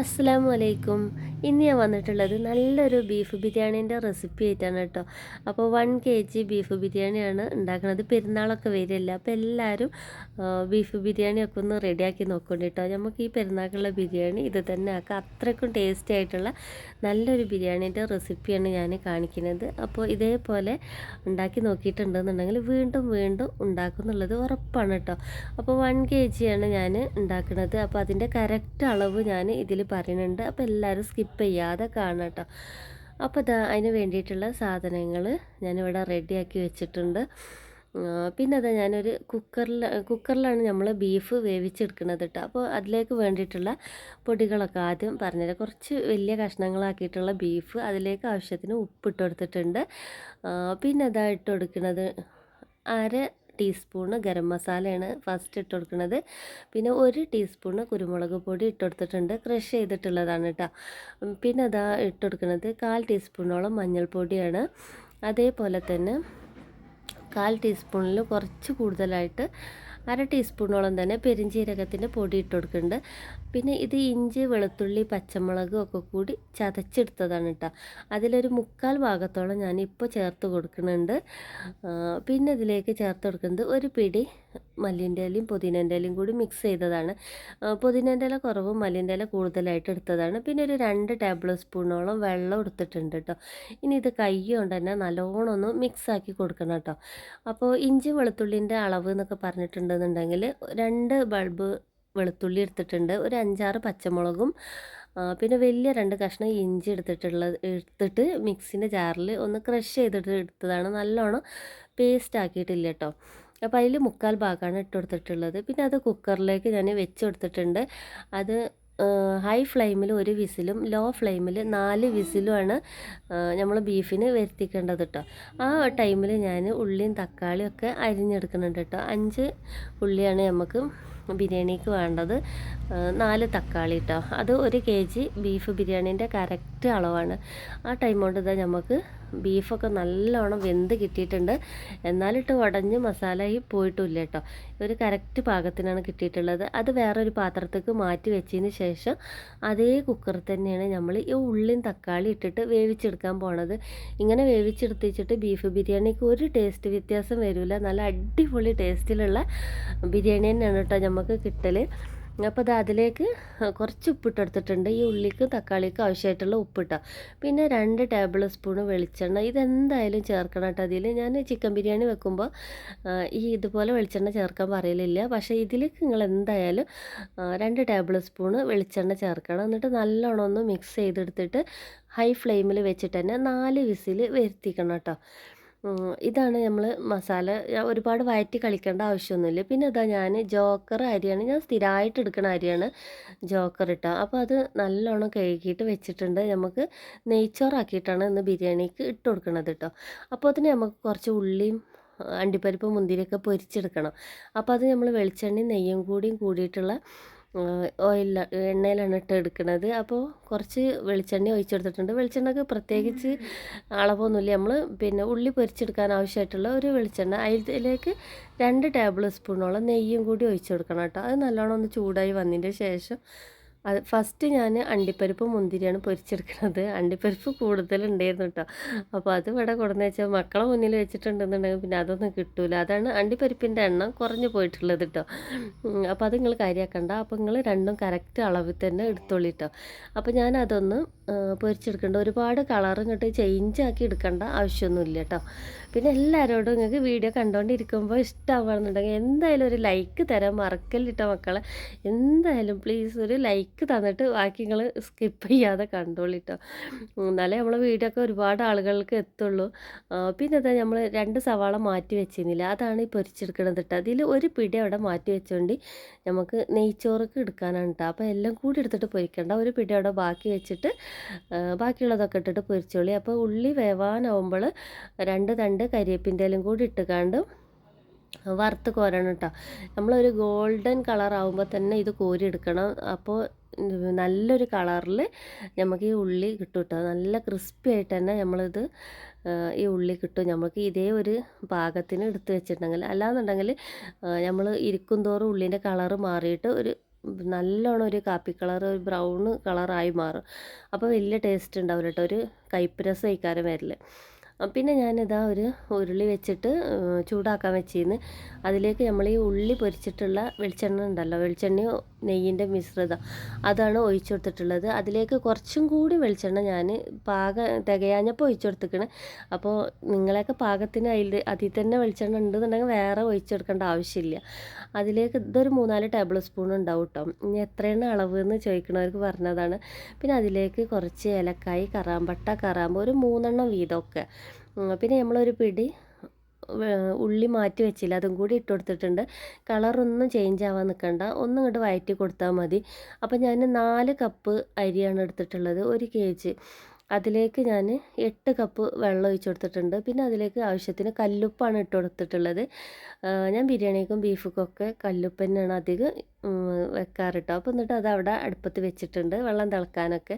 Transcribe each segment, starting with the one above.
അസ്സാം വലൈക്കും ഇന്ന് ഞാൻ വന്നിട്ടുള്ളത് നല്ലൊരു ബീഫ് ബിരിയാണീന്റെ റെസിപ്പി ആയിട്ടാണ് കേട്ടോ. അപ്പോൾ വൺ കെ ജി ബീഫ് ബിരിയാണിയാണ് ഉണ്ടാക്കുന്നത്. പെരുന്നാളൊക്കെ വരില്ല അപ്പോൾ എല്ലാവരും ബീഫ് ബിരിയാണിയൊക്കെ ഒന്ന് റെഡിയാക്കി നോക്കണം കേട്ടോ. നമുക്ക് ഈ പെരുന്നാൾക്കുള്ള ബിരിയാണി ഇത് തന്നെ ആക്കാം. അത്രയ്ക്കും ടേസ്റ്റി ആയിട്ടുള്ള നല്ലൊരു ബിരിയാണീന്റെ റെസിപ്പിയാണ് ഞാൻ കാണിക്കുന്നത്. അപ്പോൾ ഇതേപോലെ ഉണ്ടാക്കി നോക്കിയിട്ടുണ്ടെന്നുണ്ടെങ്കിൽ വീണ്ടും വീണ്ടും ഉണ്ടാക്കുന്നുള്ളത് ഉറപ്പാണ് കേട്ടോ. അപ്പോൾ വൺ കെ ജിയാണ് ഞാൻ ഉണ്ടാക്കുന്നത്. അപ്പോൾ അതിന്റെ കറക്റ്റ് അളവ് ഞാൻ ഇതിൽ പറയുന്നുണ്ട്. അപ്പോൾ എല്ലാവരും സ്കിപ്പ് ചെയ്യാതെ കാണാം കേട്ടോ അപ്പോൾ അതാ അതിന് വേണ്ടിയിട്ടുള്ള സാധനങ്ങൾ ഞാനിവിടെ റെഡിയാക്കി വെച്ചിട്ടുണ്ട്. പിന്നെ അതാ ഞാനൊരു കുക്കറിൽ കുക്കറിലാണ് നമ്മൾ ബീഫ് വേവിച്ചെടുക്കുന്നത് കേട്ടോ അപ്പോൾ അതിലേക്ക് വേണ്ടിയിട്ടുള്ള പൊടികളൊക്കെ ആദ്യം പറഞ്ഞുതരാം. കുറച്ച് വലിയ കഷ്ണങ്ങളാക്കിയിട്ടുള്ള ബീഫ് അതിലേക്ക് ആവശ്യത്തിന് ഉപ്പിട്ട് കൊടുത്തിട്ടുണ്ട്. പിന്നെ അതാ ഇട്ട് കൊടുക്കുന്നത് അര ടീസ്പൂണ് ഗരം മസാലയാണ് ഫസ്റ്റ് ഇട്ട് കൊടുക്കുന്നത് പിന്നെ ഒരു ടീസ്പൂണ് കുരുമുളക് പൊടി ഇട്ട് കൊടുത്തിട്ടുണ്ട്. ക്രഷ് ചെയ്തിട്ടുള്ളതാണ് കേട്ടോ പിന്നെ അതാ ഇട്ട് കൊടുക്കുന്നത് കാൽ ടീസ്പൂണോളം മഞ്ഞൾപ്പൊടിയാണ്. അതേപോലെ തന്നെ കാൽ ടീസ്പൂണിൽ കുറച്ച് കൂടുതലായിട്ട് അര ടീസ്പൂണോളം തന്നെ പെരിഞ്ജീരകത്തിന്റെ പൊടി ഇട്ട് കൊടുക്കുന്നുണ്ട് പിന്നെ ഇത് ഇഞ്ചി വെളുത്തുള്ളി പച്ചമുളകും ഒക്കെ കൂടി ചതച്ചെടുത്തതാണ് കേട്ടോ അതിലൊരു മുക്കാൽ ഭാഗത്തോളം ഞാൻ ഇപ്പോൾ ചേർത്ത് കൊടുക്കുന്നുണ്ട്. പിന്നെ ഇതിലേക്ക് ചേർത്ത് കൊടുക്കുന്നത് ഒരു പിടി മല്ലിന്റെ ഇലയും പുതിനേന്റെ ഇലയും കൂടി മിക്സ് ചെയ്തതാണ്. പുതിനന്റെ ഇല കുറവും മല്ലിന്റെ ഇല കൂടുതലായിട്ട് എടുത്തതാണ്. പിന്നെ ഒരു രണ്ട് ടേബിൾ സ്പൂണോളം വെള്ളം എടുത്തിട്ടുണ്ട് കേട്ടോ ഇനി ഇത് കൈ കൊണ്ട് തന്നെ നല്ലോണം ഒന്ന് മിക്സ് ആക്കി കൊടുക്കണം കേട്ടോ അപ്പോൾ ഇഞ്ചി വെളുത്തുള്ളിന്റെ അളവ് എന്നൊക്കെ പറഞ്ഞിട്ടുണ്ടെന്നുണ്ടെങ്കിൽ രണ്ട് ബൾബ് വെളുത്തുള്ളി എടുത്തിട്ടുണ്ട്. ഒരു അഞ്ചാറ് പച്ചമുളകും പിന്നെ വലിയ രണ്ട് കഷ്ണം ഇഞ്ചി എടുത്തിട്ടുള്ളത് എടുത്തിട്ട് മിക്സിന്റെ ജാറിൽ ഒന്ന് ക്രഷ് ചെയ്തിട്ട് എടുത്തതാണ്. നല്ലോണം പേസ്റ്റ് ആക്കിയിട്ടില്ല കേട്ടോ. അപ്പോൾ അതിൽ മുക്കാൽ ഭാഗമാണ് ഇട്ട് കൊടുത്തിട്ടുള്ളത്. പിന്നെ അത് കുക്കറിലേക്ക് ഞാൻ വെച്ച് കൊടുത്തിട്ടുണ്ട്. അത് ഹൈ ഫ്ലെയിമിൽ ഒരു വിസിലും ലോ ഫ്ലെയിമിൽ നാല് വിസിലുമാണ് നമ്മൾ ബീഫിന് വരുത്തിക്കേണ്ടത് കേട്ടോ. ആ ടൈമിൽ ഞാൻ ഉള്ളിയും തക്കാളിയും ഒക്കെ അരിഞ്ഞെടുക്കുന്നുണ്ട് കേട്ടോ. അഞ്ച് ഉള്ളിയാണ് നമുക്ക് ബിരിയാണിക്ക് വേണ്ടത് നാല് തക്കാളി കേട്ടോ അത് ഒരു കെ ജി ബീഫ് ബിരിയാണീന്റെ കറക്റ്റ് അളവാണ്. ആ ടൈം കൊണ്ട് ഇതാ നമുക്ക് ബീഫൊക്കെ നല്ലോണം വെന്ത് കിട്ടിയിട്ടുണ്ട്. എന്നാലിട്ട് ഉടഞ്ഞ് മസാലയിൽ പോയിട്ടില്ല കേട്ടോ ഒരു കറക്റ്റ് പാകത്തിനാണ് കിട്ടിയിട്ടുള്ളത്. അത് വേറൊരു പാത്രത്തേക്ക് മാറ്റി വെച്ചതിന് ശേഷം അതേ കുക്കറിൽ തന്നെയാണ് നമ്മൾ ഈ ഉള്ളിയും തക്കാളി ഇട്ടിട്ട് വേവിച്ചെടുക്കാൻ പോണത്. ഇങ്ങനെ വേവിച്ചെടുത്തിച്ചിട്ട് ബീഫ് ബിരിയാണിക്ക് ഒരു ടേസ്റ്റ് വ്യത്യാസം വരില്ല നല്ല അടിപൊളി ടേസ്റ്റിലുള്ള ബിരിയാണി തന്നെയാണ് കേട്ടോ നമുക്ക് കിട്ടൽ അപ്പോൾ അത് അതിലേക്ക് കുറച്ച് ഉപ്പിട്ട് എടുത്തിട്ടുണ്ട് ഈ ഉള്ളിക്ക് തക്കാളിക്ക് ആവശ്യമായിട്ടുള്ള ഉപ്പിട്ടോ. പിന്നെ രണ്ട് ടേബിൾ സ്പൂൺ വെളിച്ചെണ്ണ. ഇതെന്തായാലും ചേർക്കണം കേട്ടോ അതിൽ ഞാൻ ചിക്കൻ ബിരിയാണി വെക്കുമ്പോൾ ഈ ഇതുപോലെ വെളിച്ചെണ്ണ ചേർക്കാൻ പറയലില്ല. പക്ഷേ ഇതിലേക്ക് നിങ്ങൾ എന്തായാലും രണ്ട് ടേബിൾ സ്പൂൺ വെളിച്ചെണ്ണ ചേർക്കണം. എന്നിട്ട് നല്ലോണം ഒന്ന് മിക്സ് ചെയ്തെടുത്തിട്ട് ഹൈ ഫ്ലെയിമിൽ വെച്ചിട്ട് തന്നെ നാല് വിസിൽ വരുത്തിക്കണം കേട്ടോ. ഇതാണ് നമ്മൾ മസാല. ഒരുപാട് വയറ്റി കളിക്കേണ്ട ആവശ്യമൊന്നുമില്ല. പിന്നെ ഇതാ ഞാൻ ജോക്കർ അരിയാണ്. ഞാൻ സ്ഥിരമായിട്ട് എടുക്കുന്ന അരിയാണ് ജോക്കർ ഇട്ട. അപ്പോൾ അത് നല്ലോണം കഴുകിയിട്ട് വെച്ചിട്ടുണ്ട്. നമുക്ക് നെയ്ച്ചോറാക്കിയിട്ടാണ് ഇന്ന് ബിരിയാണിക്ക് ഇട്ട് കൊടുക്കുന്നത് കേട്ടോ അപ്പോൾ അതിന് നമുക്ക് കുറച്ച് ഉള്ളിയും അണ്ടിപ്പരിപ്പ് മുന്തിരിയൊക്കെ പൊരിച്ചെടുക്കണം. അപ്പോൾ അത് നമ്മൾ വെളിച്ചെണ്ണയും നെയ്യും കൂടിയും കൂടിയിട്ടുള്ള ഓയിൽ എണ്ണയിലാണ് ഇട്ട് എടുക്കുന്നത് അപ്പോൾ കുറച്ച് വെളിച്ചെണ്ണ ഒഴിച്ചെടുത്തിട്ടുണ്ട്. വെളിച്ചെണ്ണക്ക് പ്രത്യേകിച്ച് അളവൊന്നുമില്ല നമ്മൾ പിന്നെ ഉള്ളി പൊരിച്ചെടുക്കാൻ ആവശ്യമായിട്ടുള്ള ഒരു വെളിച്ചെണ്ണ. അതിലേക്ക് രണ്ട് ടേബിൾ സ്പൂണോളം നെയ്യും കൂടി ഒഴിച്ചു കൊടുക്കണം കേട്ടോ. അത് നല്ലോണം ഒന്ന് ചൂടായി വന്നതിന്റെ ശേഷം അത് ഫസ്റ്റ് ഞാൻ അണ്ടിപ്പരിപ്പ് മുന്തിരിയാണ് പൊരിച്ചെടുക്കുന്നത്. അണ്ടിപ്പരിപ്പ് കൂടുതലുണ്ടായിരുന്നു കേട്ടോ അപ്പോൾ അത് ഇവിടെ കൊടുന്ന് വെച്ചാൽ മക്കളെ മുന്നിൽ വെച്ചിട്ടുണ്ടെന്നുണ്ടെങ്കിൽ പിന്നെ അതൊന്നും കിട്ടൂല. അതാണ് അണ്ടിപ്പരിപ്പിന്റെ എണ്ണം കുറഞ്ഞു പോയിട്ടുള്ളത് കേട്ടോ അപ്പോൾ അത് നിങ്ങൾ കാര്യമാക്കണ്ട അപ്പോൾ നിങ്ങൾ രണ്ടും കറക്റ്റ് അളവിൽ തന്നെ എടുത്തോളി കേട്ടോ അപ്പോൾ ഞാൻ അതൊന്ന് പൊരിച്ചെടുക്കണ്ട. ഒരുപാട് കളർ ഇങ്ങോട്ട് ചേഞ്ച് ആക്കി എടുക്കേണ്ട ആവശ്യമൊന്നുമില്ല കേട്ടോ. പിന്നെ എല്ലാവരോടും നിങ്ങൾക്ക് വീഡിയോ കണ്ടുകൊണ്ടിരിക്കുമ്പോൾ ഇഷ്ടമാവുകയാണെന്നുണ്ടെങ്കിൽ എന്തായാലും ഒരു ലൈക്ക് തരാൻ മറക്കല്ലിട്ട മക്കളെ. എന്തായാലും പ്ലീസ് ഒരു ലൈക്ക് തന്നിട്ട് ബാക്കി നിങ്ങൾ സ്കിപ്പ് ചെയ്യാതെ കണ്ടോളിട്ടോ എന്നാലേ നമ്മളെ വീഡിയോ ഒക്കെ ഒരുപാട് ആളുകൾക്ക് എത്തുള്ളൂ. പിന്നെ എന്താ നമ്മൾ രണ്ട് സവാള മാറ്റി വെച്ചിരുന്നില്ല അതാണ് ഈ പൊരിച്ചെടുക്കണത് കേട്ടോ അതിൽ ഒരു പിടി അവിടെ മാറ്റി വെച്ചുകൊണ്ട് നമുക്ക് നെയ്ച്ചോറൊക്കെ എടുക്കാനാണ് കേട്ടോ അപ്പോൾ എല്ലാം കൂടി എടുത്തിട്ട് പൊരിക്കണ്ട. ഒരു പിടി അവിടെ ബാക്കി വെച്ചിട്ട് ബാക്കിയുള്ളതൊക്കെ ഇട്ടിട്ട് പൊരിച്ചോളി. അപ്പോൾ ഉള്ളി വേവാനാവുമ്പോൾ രണ്ട് തണ്ട് കരിയേപ്പിന്റെ കൂടി ഇട്ടുകാണ്ട് വറുത്ത് കോരണം കേട്ടോ നമ്മളൊരു ഗോൾഡൻ കളർ ആകുമ്പോൾ തന്നെ ഇത് കോരി എടുക്കണം അപ്പോൾ നല്ലൊരു കളറിൽ നമുക്ക് ഈ ഉള്ളി കിട്ടും കേട്ടോ നല്ല ക്രിസ്പി ആയിട്ട് തന്നെ നമ്മളിത് ഈ ഉള്ളി കിട്ടും. നമുക്ക് ഇതേ ഒരു പാകത്തിന് എടുത്ത് വെച്ചിട്ടുണ്ടെങ്കിൽ. അല്ലാന്നുണ്ടെങ്കിൽ നമ്മൾ ഇരിക്കും തോറും ഉള്ളിന്റെ കളറ് മാറിയിട്ട് ഒരു നല്ലോണം ഒരു കാപ്പി കളർ ഒരു ബ്രൗൺ കളറായി മാറും. അപ്പോൾ വലിയ ടേസ്റ്റ് ഉണ്ടാവില്ല കേട്ടോ ഒരു കൈപ്പുരസം കഴിക്കാരം വരില്ല പിന്നെ ഞാനിതാ ഒരു ഉരുളി വെച്ചിട്ട് ചൂടാക്കാൻ വെച്ചിരുന്നു അതിലേക്ക് നമ്മൾ ഈ ഉള്ളി പൊരിച്ചിട്ടുള്ള വെളിച്ചെണ്ണ ഉണ്ടല്ലോ വെളിച്ചെണ്ണയോ നെയ്യിന്റെ മിശ്രിതം. അതാണ് ഒഴിച്ചു കൊടുത്തിട്ടുള്ളത് അതിലേക്ക് കുറച്ചും കൂടി വെളിച്ചെണ്ണ ഞാൻ പാക തികയാഞ്ഞപ്പോൾ ഒഴിച്ചു കൊടുത്തിക്കണ് അപ്പോൾ നിങ്ങളെയൊക്കെ പാകത്തിന് അതിൽ അതിൽ തന്നെ വെളിച്ചെണ്ണ ഉണ്ടെന്നുണ്ടെങ്കിൽ വേറെ ഒഴിച്ചെടുക്കേണ്ട ആവശ്യമില്ല. അതിലേക്ക് ഇതൊരു മൂന്നാൽ ടേബിൾ സ്പൂൺ ഉണ്ടാവും കേട്ടോ ഇനി എത്രയാണ് അളവ് എന്ന് ചോദിക്കണവർക്ക് പറഞ്ഞതാണ്. പിന്നെ അതിലേക്ക് കുറച്ച് ഏലക്കായി കറാമ്പട്ട കറാമ്പ് ഒരു മൂന്നെണ്ണം വീതമൊക്കെ പിന്നെ നമ്മളൊരു പിടി ഉള്ളി മാറ്റി വെച്ചില്ല. അതും കൂടി ഇട്ട് കൊടുത്തിട്ടുണ്ട്. കളറൊന്നും ചേഞ്ച് ആവാൻ നിൽക്കണ്ട ഒന്നും ഇങ്ങോട്ട് വയറ്റി കൊടുത്താൽ മതി. അപ്പോൾ ഞാൻ നാല് കപ്പ് അരിയാണ് എടുത്തിട്ടുള്ളത്. ഒരു കെ ജി അതിലേക്ക് ഞാൻ എട്ട് കപ്പ് വെള്ളം ഒഴിച്ച് കൊടുത്തിട്ടുണ്ട്. പിന്നെ അതിലേക്ക് ആവശ്യത്തിന് കല്ലുപ്പാണ് ഇട്ട് കൊടുത്തിട്ടുള്ളത്. ഞാൻ ബിരിയാണിക്കും ബീഫുക്കൊക്കെ കല്ലുപ്പ് തന്നെയാണ് അധികം ഉം, വെക്കാറ് കേട്ടോ അപ്പോൾ എന്നിട്ട് അത് അവിടെ അടുപ്പത്ത് വെച്ചിട്ടുണ്ട് വെള്ളം തിളക്കാനൊക്കെ.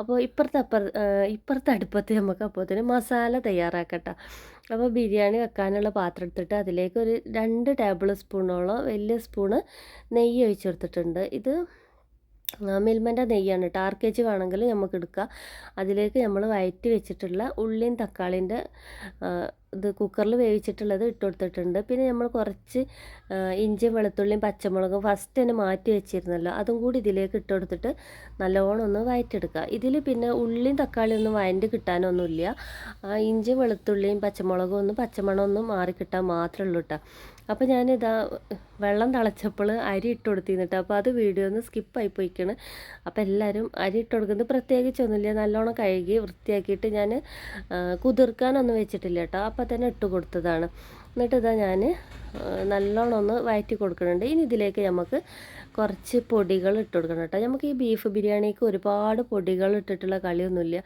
അപ്പോൾ ഇപ്പുറത്തെ അപ്പുറ ഇപ്പുറത്തെ അടുപ്പത്ത് നമുക്ക് അപ്പോഴത്തേന് മസാല തയ്യാറാക്കട്ടോ. അപ്പോൾ ബിരിയാണി വെക്കാനുള്ള പാത്രം എടുത്തിട്ട് അതിലേക്ക് ഒരു രണ്ട് ടേബിൾ സ്പൂണോളം വലിയ സ്പൂണ് നെയ്യ് ഒഴിച്ച് കൊടുത്തിട്ടുണ്ട്. ഇത് മിൽമന്റെ നെയ്യാണ് കേട്ടോ. ആർ കെ ജി വേണമെങ്കിൽ നമുക്ക് എടുക്കാം. അതിലേക്ക് നമ്മൾ വയറ്റി വെച്ചിട്ടുള്ള ഉള്ളിയും തക്കാളിന്റെ ഇത് കുക്കറിൽ വേവിച്ചിട്ടുള്ളത് ഇട്ട് കൊടുത്തിട്ടുണ്ട്. പിന്നെ നമ്മൾ കുറച്ച് ഇഞ്ചിയും വെളുത്തുള്ളിയും പച്ചമുളകും ഫസ്റ്റ് തന്നെ മാറ്റി വെച്ചിരുന്നല്ലോ. അതും കൂടി ഇതിലേക്ക് ഇട്ട് കൊടുത്തിട്ട് നല്ലോണം ഒന്ന് വയറ്റെടുക്കുക ഇതിൽ പിന്നെ ഉള്ളിയും തക്കാളിയും ഒന്നും വയന്റെ കിട്ടാനൊന്നുമില്ല. ഇഞ്ചിയും വെളുത്തുള്ളിയും പച്ചമുളകും ഒന്നും പച്ചമണമൊന്നും മാറി കിട്ടാൻ മാത്രമേ ഉള്ളൂ കേട്ടോ അപ്പോൾ ഞാനിതാ വെള്ളം തിളച്ചപ്പോൾ അരി ഇട്ട് കൊടുത്തിരുന്നിട്ട് അപ്പോൾ അത് വീഡിയോ ഒന്ന് സ്കിപ്പായി പോയിക്കാണ്. അപ്പോൾ എല്ലാവരും അരി ഇട്ട് കൊടുക്കുന്നത് പ്രത്യേകിച്ചൊന്നുമില്ല നല്ലോണം കഴുകി വൃത്തിയാക്കിയിട്ട് ഞാൻ കുതിർക്കാനൊന്നും വെച്ചിട്ടില്ല കേട്ടോ അപ്പോൾ തന്നെ ഇട്ട് കൊടുത്തതാണ്. എന്നിട്ട് ഇതാ ഞാൻ നല്ലോണം ഒന്ന് വയറ്റി കൊടുക്കുന്നുണ്ട്. ഇനി ഇതിലേക്ക് നമുക്ക് കുറച്ച് പൊടികൾ ഇട്ട് കൊടുക്കണം കേട്ടോ. നമുക്ക് ഈ ബീഫ് ബിരിയാണിക്ക് ഒരുപാട് പൊടികൾ ഇട്ടിട്ടുള്ള കളിയൊന്നുമില്ല.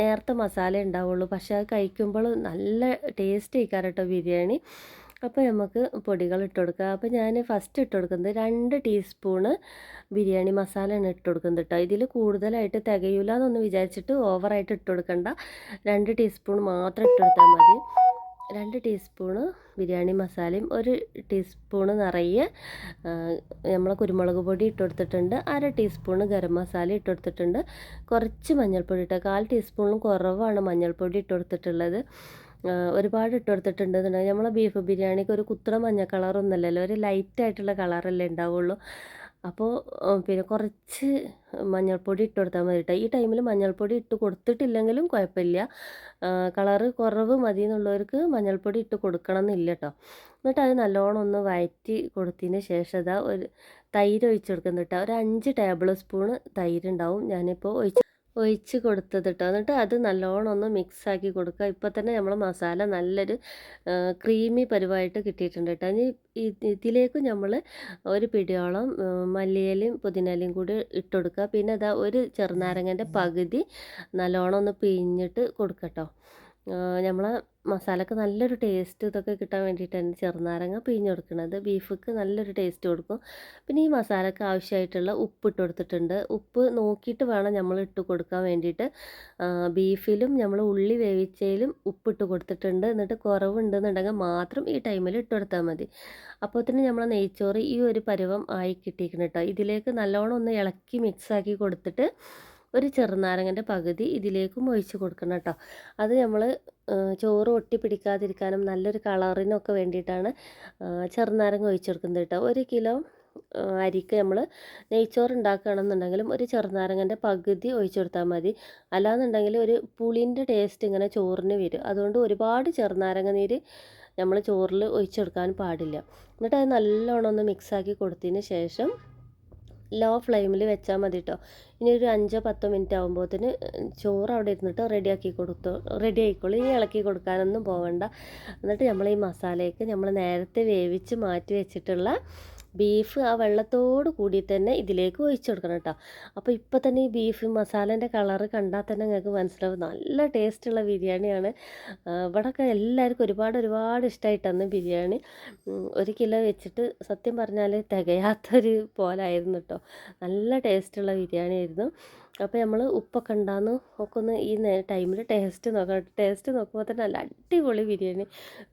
നേരത്തെ മസാല ഉണ്ടാവുള്ളൂ. പക്ഷേ അത് കഴിക്കുമ്പോൾ നല്ല ടേസ്റ്റ് ആയിക്കാറട്ടോ ബിരിയാണി. അപ്പോൾ നമുക്ക് പൊടികൾ ഇട്ട് കൊടുക്കുക അപ്പോൾ ഞാൻ ഫസ്റ്റ് ഇട്ട് കൊടുക്കുന്നത് രണ്ട് ടീസ്പൂണ് ബിരിയാണി മസാലയാണ് ഇട്ട് കൊടുക്കുന്നത് കേട്ടോ ഇതിൽ കൂടുതലായിട്ട് തികയൂല എന്നൊന്ന് വിചാരിച്ചിട്ട് ഓവറായിട്ട് ഇട്ട് കൊടുക്കണ്ട. രണ്ട് ടീസ്പൂൺ മാത്രം ഇട്ട് കൊടുത്താൽ മതി. രണ്ട് ടീസ്പൂണ് ബിരിയാണി മസാലയും ഒരു ടീസ്പൂണ് നിറയെ നമ്മൾ കുരുമുളക് പൊടി ഇട്ട് കൊടുത്തിട്ടുണ്ട്. അര ടീസ്പൂണ് ഗരം മസാല ഇട്ട് കൊടുത്തിട്ടുണ്ട്. കുറച്ച് മഞ്ഞൾപ്പൊടി ഇട്ട് കാൽ ടീസ്പൂണിലും കുറവാണ് മഞ്ഞൾപ്പൊടി ഇട്ട് കൊടുത്തിട്ടുള്ളത്. ഒരുപാട് ഇട്ട് കൊടുത്തിട്ടുണ്ടെന്നുണ്ടെങ്കിൽ നമ്മളെ ബീഫ് ബിരിയാണിക്ക് ഒരു കുത്ര മഞ്ഞ കളറൊന്നുമല്ലല്ലോ ഒരു ലൈറ്റ് ആയിട്ടുള്ള കളറല്ലേ ഉണ്ടാവുള്ളൂ. അപ്പോൾ പിന്നെ കുറച്ച് മഞ്ഞൾപ്പൊടി ഇട്ട് കൊടുത്താൽ മതി കേട്ടോ ഈ ടൈമിൽ മഞ്ഞൾപ്പൊടി ഇട്ട് കൊടുത്തിട്ടില്ലെങ്കിലും കുഴപ്പമില്ല. കളറ് കുറവ് മതി എന്നുള്ളവർക്ക് മഞ്ഞൾപ്പൊടി ഇട്ട് കൊടുക്കണം എന്നില്ല കേട്ടോ എന്നിട്ട് അത് നല്ലോണം ഒന്ന് വഴറ്റി കൊടുത്തതിന് ശേഷം അതാ ഒരു തൈര് ഒഴിച്ച് കൊടുക്കുന്നത് കേട്ടോ ഒരു അഞ്ച് ടേബിൾ സ്പൂണ് തൈരുണ്ടാവും ഞാനിപ്പോൾ ഒഴിച്ച് ഒഴിച്ച് കൊടുത്തത് കേട്ടോ എന്നിട്ട് അത് നല്ലോണം ഒന്ന് മിക്സ് ആക്കി കൊടുക്കുക ഇപ്പോൾ തന്നെ നമ്മൾ മസാല നല്ലൊരു ക്രീമി പരുവായിട്ട് കിട്ടിയിട്ടുണ്ട് കേട്ടോ ഇനി ഇതിലേക്ക് നമ്മൾ ഒരു പിടിയോളം മല്ലിയലയും പുതിനയിലയും കൂടി ഇട്ട് കൊടുക്കുക പിന്നെ അതാ ഒരു ചെറുനാരങ്ങന്റെ പകുതി നല്ലോണം ഒന്ന് പിഴിഞ്ഞിട്ട് കൊടുക്കട്ടോ നമ്മളെ മസാലക്ക് നല്ലൊരു ടേസ്റ്റ് ഇതൊക്കെ കിട്ടാൻ വേണ്ടിയിട്ടാണ് ചെറുനാരങ്ങ പിഴിഞ്ഞ് കൊടുക്കുന്നത്. ബീഫിക്ക് നല്ലൊരു ടേസ്റ്റ് കൊടുക്കും. പിന്നെ ഈ മസാലക്ക് ആവശ്യമായിട്ടുള്ള ഉപ്പ് ഇട്ട് കൊടുത്തിട്ടുണ്ട്. ഉപ്പ് നോക്കിയിട്ട് വേണം നമ്മൾ ഇട്ട് കൊടുക്കാൻ വേണ്ടിയിട്ട്. ബീഫിലും നമ്മൾ ഉള്ളി വേവിച്ചതിലും ഉപ്പിട്ട് കൊടുത്തിട്ടുണ്ട്. എന്നിട്ട് കുറവുണ്ടെന്നുണ്ടെങ്കിൽ മാത്രം ഈ ടൈമിൽ ഇട്ട് കൊടുത്താൽ മതി. അപ്പോൾ തന്നെ നമ്മൾ നെയ്ച്ചോറ് ഈ ഒരു പരുവം ആയി കിട്ടിയിരിക്കണം കേട്ടോ ഇതിലേക്ക് നല്ലോണം ഒന്ന് ഇളക്കി മിക്സാക്കി കൊടുത്തിട്ട് ഒരു ചെറുനാരങ്ങന്റെ പകുതി ഇതിലേക്കും ഒഴിച്ച് കൊടുക്കണം കേട്ടോ. അത് നമ്മൾ ചോറ് ഒട്ടി പിടിക്കാതിരിക്കാനും നല്ലൊരു കളറിനൊക്കെ വേണ്ടിയിട്ടാണ് ചെറുനാരങ്ങ ഒഴിച്ച് കൊടുക്കുന്നത് കേട്ടോ. ഒരു കിലോ അരിക്ക് നമ്മൾ നെയ്ച്ചോറ് ഉണ്ടാക്കുകയാണെന്നുണ്ടെങ്കിലും ഒരു ചെറുനാരങ്ങന്റെ പകുതി ഒഴിച്ചു കൊടുത്താൽ മതി. അല്ലാന്നുണ്ടെങ്കിൽ ഒരു പുളിന്റെ ടേസ്റ്റ് ഇങ്ങനെ ചോറിന് വരും. അതുകൊണ്ട് ഒരുപാട് ചെറുനാരങ്ങ നീര് നമ്മൾ ചോറിൽ ഒഴിച്ചെടുക്കാൻ പാടില്ല. എന്നിട്ട് അത് നല്ലോണം ഒന്ന് മിക്സാക്കി കൊടുത്തതിന് ശേഷം ലോ ഫ്ലെയിമിൽ വെച്ചാൽ മതി കേട്ടോ ഇനി ഒരു അഞ്ചോ പത്തോ മിനിറ്റ് ആകുമ്പോഴത്തേന് ചോറ് അവിടെ ഇരുന്നിട്ട് റെഡിയാക്കി കൊടുത്തോ റെഡി ആയിക്കോളൂ. ഇനി ഇളക്കി കൊടുക്കാനൊന്നും പോകണ്ട എന്നിട്ട് നമ്മൾ ഈ മസാലയൊക്കെ നമ്മൾ നേരത്തെ വേവിച്ച് മാറ്റി വെച്ചിട്ടുള്ള ബീഫ് ആ വെള്ളത്തോട് കൂടി തന്നെ ഇതിലേക്ക് ഒഴിച്ചു കൊടുക്കണം കേട്ടോ അപ്പോൾ ഇപ്പോൾ തന്നെ ഈ ബീഫ് മസാലേന്റെ കളറ് കണ്ടാൽ തന്നെ നിങ്ങൾക്ക് മനസ്സിലാവും. നല്ല ടേസ്റ്റുള്ള ബിരിയാണിയാണ് ഇവിടെയൊക്കെ എല്ലാവർക്കും ഒരുപാട് ഒരുപാട് ഇഷ്ടമായിട്ടാണ് ബിരിയാണി. ഒരു കിലോ വെച്ചിട്ട് സത്യം പറഞ്ഞാൽ തികയാത്തൊരു പോലായിരുന്നു കേട്ടോ നല്ല ടേസ്റ്റുള്ള ബിരിയാണി ആയിരുന്നു. അപ്പോൾ നമ്മൾ ഉപ്പൊക്കെ ഉണ്ടാന്ന് ഒക്കെ ഒന്ന് ഈ ടൈമിൽ ടേസ്റ്റ് നോക്കാം ടേസ്റ്റ് നോക്കുമ്പോൾ തന്നെ നല്ല അടിപൊളി ബിരിയാണി.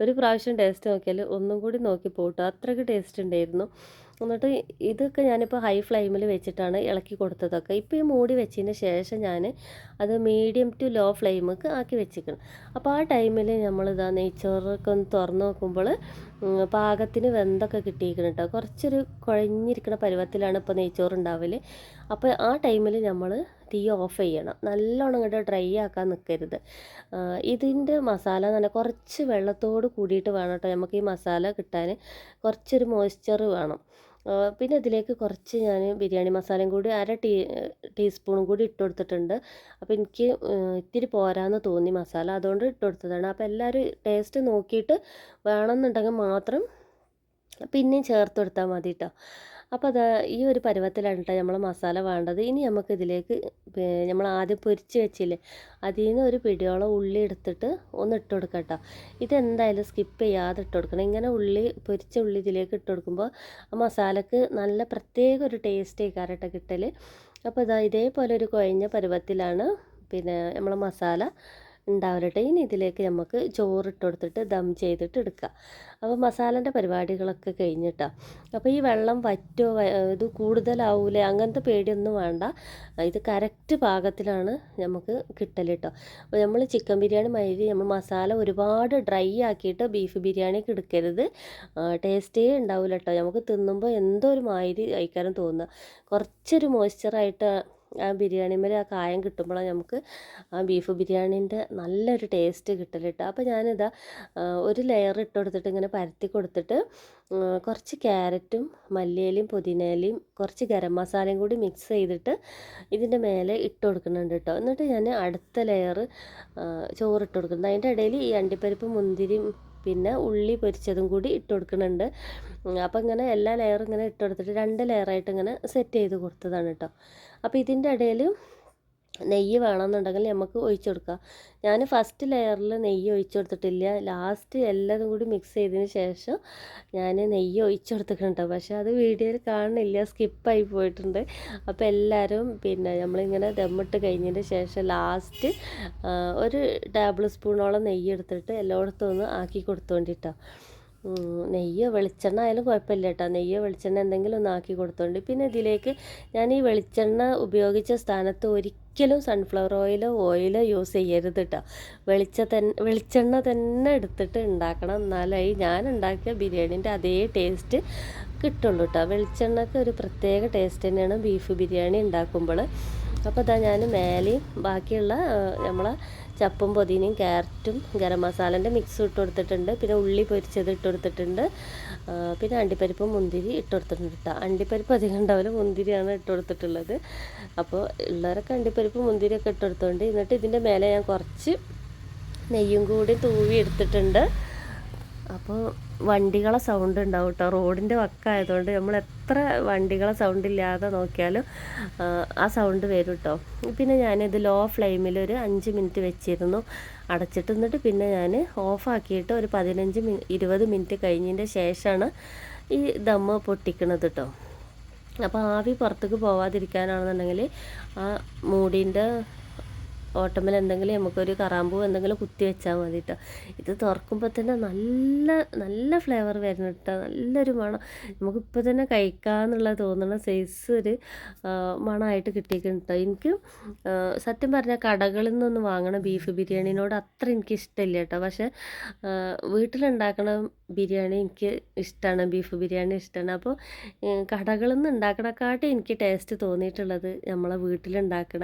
ഒരു പ്രാവശ്യം ടേസ്റ്റ് നോക്കിയാൽ ഒന്നും കൂടി നോക്കി പോട്ടോ. അത്രയ്ക്ക് ടേസ്റ്റ് ഉണ്ടായിരുന്നു. എന്നിട്ട് ഇതൊക്കെ ഞാനിപ്പോൾ ഹൈ ഫ്ലെയിമിൽ വെച്ചിട്ടാണ് ഇളക്കി കൊടുത്തതൊക്കെ. ഇപ്പോൾ ഈ മൂടി വെച്ചതിന് ശേഷം ഞാൻ അത് മീഡിയം ടു ലോ ഫ്ലെയിമൊക്കെ ആക്കി വെച്ചിരിക്കണം. അപ്പോൾ ആ ടൈമിൽ നമ്മളിതാ നെയ്ച്ചോറൊക്കെ ഒന്ന് തുറന്ന് നോക്കുമ്പോൾ പാകത്തിന് വെന്തൊക്കെ കിട്ടിയിരിക്കണം കേട്ടോ കുറച്ചൊരു കുഴഞ്ഞിരിക്കുന്ന പരുവത്തിലാണ് ഇപ്പോൾ നെയ്ച്ചോറ് ഉണ്ടാവൽ അപ്പോൾ ആ ടൈമിൽ നമ്മൾ തീ ഓഫ് ചെയ്യണം. നല്ലോണം ഇങ്ങോട്ട് ഡ്രൈ ആക്കാൻ നിൽക്കരുത് ഇതിന്റെ മസാല തന്നെ കുറച്ച് വെള്ളത്തോട് കൂടിയിട്ട് വേണം കേട്ടോ നമുക്ക് ഈ മസാല കിട്ടാൻ കുറച്ചൊരു മോയ്സ്ചർ വേണം. പിന്നെ ഇതിലേക്ക് കുറച്ച് ഞാൻ ബിരിയാണി മസാലയും കൂടി അര ടീ ടീസ്പൂണും കൂടി ഇട്ട് കൊടുത്തിട്ടുണ്ട്. അപ്പോൾ എനിക്ക് ഇത്തിരി പോരാന്ന് തോന്നി മസാല അതുകൊണ്ട് ഇട്ട് കൊടുത്തതാണ്. അപ്പോൾ എല്ലാവരും ടേസ്റ്റ് നോക്കിയിട്ട് വേണമെന്നുണ്ടെങ്കിൽ മാത്രം പിന്നെയും ചേർത്ത് കൊടുത്താൽ മതി കേട്ടോ അപ്പോൾ അത് ഈ ഒരു പരുവത്തിലാണ് കേട്ടോ നമ്മൾ മസാല വേണ്ടത്. ഇനി നമുക്ക് ഇതിലേക്ക് നമ്മൾ ആദ്യം പൊരിച്ച് വെച്ചില്ലേ അതിൽ നിന്ന് ഒരു പിടിയോളം ഉള്ളി എടുത്തിട്ട് ഒന്ന് ഇട്ട് കൊടുക്കാം കേട്ടോ ഇതെന്തായാലും സ്കിപ്പ് ചെയ്യാതെ ഇട്ട് കൊടുക്കണം. ഇങ്ങനെ ഉള്ളി പൊരിച്ച ഉള്ളി ഇതിലേക്ക് ഇട്ട് കൊടുക്കുമ്പോൾ ആ മസാലക്ക് നല്ല പ്രത്യേക ഒരു ടേസ്റ്റ് ആയിക്കാരട്ടോ കിട്ടൽ അപ്പോൾ ഇതാ ഇതേപോലെ ഒരു കുഴഞ്ഞ പരുവത്തിലാണ് പിന്നെ നമ്മൾ മസാല ഉണ്ടാവട്ടെ ഇനി ഇതിലേക്ക് നമുക്ക് ചോറിട്ട് കൊടുത്തിട്ട് ദം ചെയ്തിട്ട് എടുക്കുക അപ്പോൾ മസാലന്റെ പരിപാടികളൊക്കെ കഴിഞ്ഞിട്ടാ. അപ്പോൾ ഈ വെള്ളം വറ്റോ ഇത് കൂടുതലാവൂലേ? അങ്ങനത്തെ പേടിയൊന്നും വേണ്ട. ഇത് കറക്റ്റ് പാകത്തിലാണ് നമുക്ക് കിട്ടൽ കേട്ടോ അപ്പോൾ നമ്മൾ ചിക്കൻ ബിരിയാണി മൈരി നമ്മൾ മസാല ഒരുപാട് ഡ്രൈ ആക്കിയിട്ട് ബീഫ് ബിരിയാണിക്ക് എടുക്കരുത്. ടേസ്റ്റേ ഉണ്ടാവില്ല കേട്ടോ നമുക്ക് തിന്നുമ്പോൾ എന്തോ ഒരു മാതിരി കഴിക്കാനും തോന്നുക. കുറച്ചൊരു മോയ്സ്ചറായിട്ട് ആ ബിരിയാണിമേൽ ആ കായം കിട്ടുമ്പോഴാണ് നമുക്ക് ആ ബീഫ് ബിരിയാണീന്റെ നല്ലൊരു ടേസ്റ്റ് കിട്ടൽ കേട്ടോ അപ്പോൾ ഞാനിതാ ഒരു ലെയർ ഇട്ട് കൊടുത്തിട്ട് ഇങ്ങനെ പരത്തി കൊടുത്തിട്ട് കുറച്ച് ക്യാരറ്റും മല്ലിയിലയും പുതിനയിലയും കുറച്ച് ഗരം മസാലയും കൂടി മിക്സ് ചെയ്തിട്ട് ഇതിന്റെ മേലെ ഇട്ട് കൊടുക്കുന്നുണ്ട് കേട്ടോ എന്നിട്ട് ഞാൻ അടുത്ത ലെയർ ചോറ് ഇട്ട് കൊടുക്കുന്നുണ്ട്. അതിന്റെ ഇടയിൽ ഈ അണ്ടിപ്പരിപ്പ് മുന്തിരിയും പിന്നെ ഉള്ളി പൊരിച്ചതും കൂടി ഇട്ട് കൊടുക്കുന്നുണ്ട്. അപ്പോൾ ഇങ്ങനെ എല്ലാ ലെയറും ഇങ്ങനെ ഇട്ട് കൊടുത്തിട്ട് രണ്ട് ലെയറായിട്ട് ഇങ്ങനെ സെറ്റ് ചെയ്ത് കൊടുത്തതാണ് കേട്ടോ അപ്പോൾ ഇതിന്റെ ഇടയിൽ നെയ്യ് വേണമെന്നുണ്ടെങ്കിൽ നമുക്ക് ഒഴിച്ചു കൊടുക്കാം ഞാൻ ഫസ്റ്റ് ലെയറിൽ നെയ്യ് ഒഴിച്ചു കൊടുത്തിട്ടില്ല ലാസ്റ്റ് എല്ലാതും കൂടി മിക്സ് ചെയ്തതിന് ശേഷം ഞാൻ നെയ്യ് ഒഴിച്ചു കൊടുത്തിട്ടുണ്ട് പക്ഷേ അത് വീഡിയോയിൽ കാണുന്നില്ല. സ്കിപ്പായി പോയിട്ടുണ്ട്. അപ്പോൾ എല്ലാവരും പിന്നെ നമ്മളിങ്ങനെ ദമ്മിട്ട് കഴിഞ്ഞതിന് ശേഷം ലാസ്റ്റ് ഒരു ടേബിൾ സ്പൂണോളം നെയ്യ് എടുത്തിട്ട് എല്ലായിടത്തും ഒന്ന് ആക്കി കൊടുത്തോണ്ടിട്ടോ. നെയ്യോ വെളിച്ചെണ്ണ ആയാലും കുഴപ്പമില്ല കേട്ടോ. നെയ്യോ വെളിച്ചെണ്ണ എന്തെങ്കിലും ഒന്ന് ആക്കി കൊടുത്തോണ്ട്. പിന്നെ ഇതിലേക്ക് ഞാൻ ഈ വെളിച്ചെണ്ണ ഉപയോഗിച്ച സ്ഥാനത്ത് ഒരിക്കലും സൺഫ്ലവർ ഓയിലോ ഓയിലോ യൂസ് ചെയ്യരുത് കേട്ടോ വെളിച്ച തന്നെ വെളിച്ചെണ്ണ തന്നെ എടുത്തിട്ട് ഉണ്ടാക്കണം. എന്നാലായി ഞാൻ ഉണ്ടാക്കിയ ബിരിയാണീന്റെ അതേ ടേസ്റ്റ് കിട്ടുള്ളൂ കേട്ടോ വെളിച്ചെണ്ണയ്ക്ക് ഒരു പ്രത്യേക ടേസ്റ്റ് തന്നെയാണ് ബീഫ് ബിരിയാണി ഉണ്ടാക്കുമ്പോൾ അപ്പോൾ ഇതാ ഞാൻ മേലെയും ബാക്കിയുള്ള നമ്മളെ ചപ്പും പൊതിനയും ക്യാരറ്റും ഗരം മസാലന്റെ മിക്സ് ഇട്ട് കൊടുത്തിട്ടുണ്ട്. പിന്നെ ഉള്ളി പൊരിച്ചത് ഇട്ട് കൊടുത്തിട്ടുണ്ട്. പിന്നെ അണ്ടിപ്പരിപ്പും മുന്തിരി ഇട്ട് കൊടുത്തിട്ടുണ്ട് കേട്ടോ അണ്ടിപ്പരിപ്പ് അധികം ഉണ്ടാവില്ല. മുന്തിരിയാണ് ഇട്ട് കൊടുത്തിട്ടുള്ളത് അപ്പോൾ ഉള്ളവരൊക്കെ അണ്ടിപ്പരിപ്പ് മുന്തിരിയൊക്കെ ഇട്ട് കൊടുത്തോണ്ട് എന്നിട്ട് ഇതിന്റെ മേലെ ഞാൻ കുറച്ച് നെയ്യും കൂടി തൂവി എടുത്തിട്ടുണ്ട്. അപ്പോൾ വണ്ടികളെ സൗണ്ട് ഉണ്ടാവും കേട്ടോ റോഡിന്റെ വക്കായതുകൊണ്ട് നമ്മൾ എത്ര വണ്ടികളെ സൗണ്ട് ഇല്ലാതെ നോക്കിയാലും ആ സൗണ്ട് വരും കേട്ടോ പിന്നെ ഞാനിത് ലോ ഫ്ലെയിമിൽ ഒരു അഞ്ച് മിനിറ്റ് വെച്ചിരുന്നു. അടച്ചിട്ട് നിന്നിട്ട് പിന്നെ ഞാൻ ഓഫാക്കിയിട്ട് ഒരു പതിനഞ്ച് മി ഇരുപത് മിനിറ്റ് കഴിഞ്ഞതിന്റെ ശേഷമാണ് ഈ ദമ്മ് പൊട്ടിക്കണത് കേട്ടോ അപ്പോൾ ആവി പുറത്തേക്ക് പോവാതിരിക്കാനാണെന്നുണ്ടെങ്കിൽ ആ മൂടിന്റെ ഓട്ടമിൽ എന്തെങ്കിലും നമുക്കൊരു കറാമ്പൂ എന്തെങ്കിലും കുത്തി വെച്ചാൽ മതി കേട്ടോ ഇത് തുറക്കുമ്പോൾ തന്നെ നല്ല നല്ല ഫ്ലേവർ വരുന്നു കേട്ടോ നല്ലൊരു മണം. നമുക്കിപ്പോൾ തന്നെ കഴിക്കാമെന്നുള്ള തോന്നുന്ന സൈസ് ഒരു മണമായിട്ട് കിട്ടിയിട്ടുണ്ട് കേട്ടോ എനിക്ക് സത്യം പറഞ്ഞാൽ കടകളിൽ നിന്നൊന്നും വാങ്ങണ ബീഫ് ബിരിയാണിനോട് അത്ര എനിക്ക് ഇഷ്ടമില്ല കേട്ടോ പക്ഷേ വീട്ടിലുണ്ടാക്കണ ബിരിയാണി എനിക്ക് ഇഷ്ടമാണ് ബീഫ് ബിരിയാണി ഇഷ്ടമാണ് അപ്പോൾ കടകളിൽ നിന്ന് ഉണ്ടാക്കണക്കാട്ടി എനിക്ക് ടേസ്റ്റ് തോന്നിയിട്ടുള്ളത് നമ്മളെ വീട്ടിലുണ്ടാക്കണ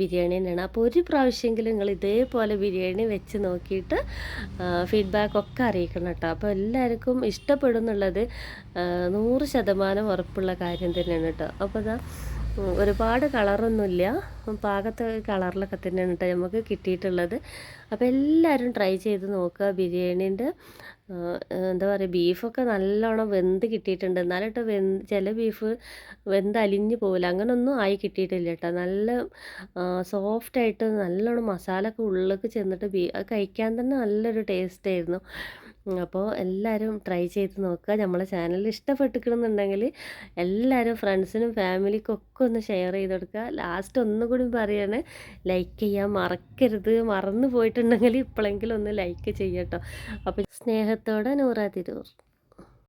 ബിരിയാണി തന്നെയാണ്. അപ്പോൾ ഒരു പ്രാവശ്യമെങ്കിലും നിങ്ങൾ ഇതേപോലെ ബിരിയാണി വെച്ച് നോക്കിയിട്ട് ഫീഡ്ബാക്ക് ഒക്കെ അറിയിക്കണം കേട്ടോ. അപ്പോൾ എല്ലാവർക്കും ഇഷ്ടപ്പെടുന്നുള്ളത് നൂറ് ശതമാനം ഉറപ്പുള്ള കാര്യം തന്നെയാണ് കേട്ടോ. അപ്പോൾ അതാ ഒരുപാട് കളറൊന്നുമില്ല. പാകത്തെ കളറിലൊക്കെ തന്നെയാണ് കേട്ടോ നമുക്ക് കിട്ടിയിട്ടുള്ളത്. അപ്പോൾ എല്ലാവരും ട്രൈ ചെയ്ത് നോക്കുക ബിരിയാണീന്റെ എന്താ പറയുക ബീഫൊക്കെ നല്ലോണം വെന്ത് കിട്ടിയിട്ടുണ്ട്. എന്നാലും കേട്ടോ വെന്ത് ചില ബീഫ് വെന്ത് അലിഞ്ഞു പോകില്ല അങ്ങനൊന്നും ആയി കിട്ടിയിട്ടില്ല കേട്ടോ നല്ല സോഫ്റ്റായിട്ട് നല്ലോണം മസാല ഒക്കെ ഉള്ളിലേക്ക് ചെന്നിട്ട് ബീ അത് കഴിക്കാൻ തന്നെ നല്ലൊരു ടേസ്റ്റ് ആയിരുന്നു. അപ്പോൾ എല്ലാവരും ട്രൈ ചെയ്ത് നോക്കുക. നമ്മളെ ചാനൽ ഇഷ്ടപ്പെട്ടിക്കണമെന്നുണ്ടെങ്കിൽ എല്ലാവരും ഫ്രണ്ട്സിനും ഫാമിലിക്കും ഒക്കെ ഒന്ന് ഷെയർ ചെയ്ത് കൊടുക്കുക. ലാസ്റ്റ് ഒന്നുകൂടി പറയാണ് ലൈക്ക് ചെയ്യാൻ മറക്കരുത്. മറന്നു പോയിട്ടുണ്ടെങ്കിൽ ഇപ്പോഴെങ്കിലും ഒന്ന് ലൈക്ക് ചെയ്യട്ടോ. അപ്പോൾ സ്നേഹത്തോടെ നൂറാ തിരൂർ.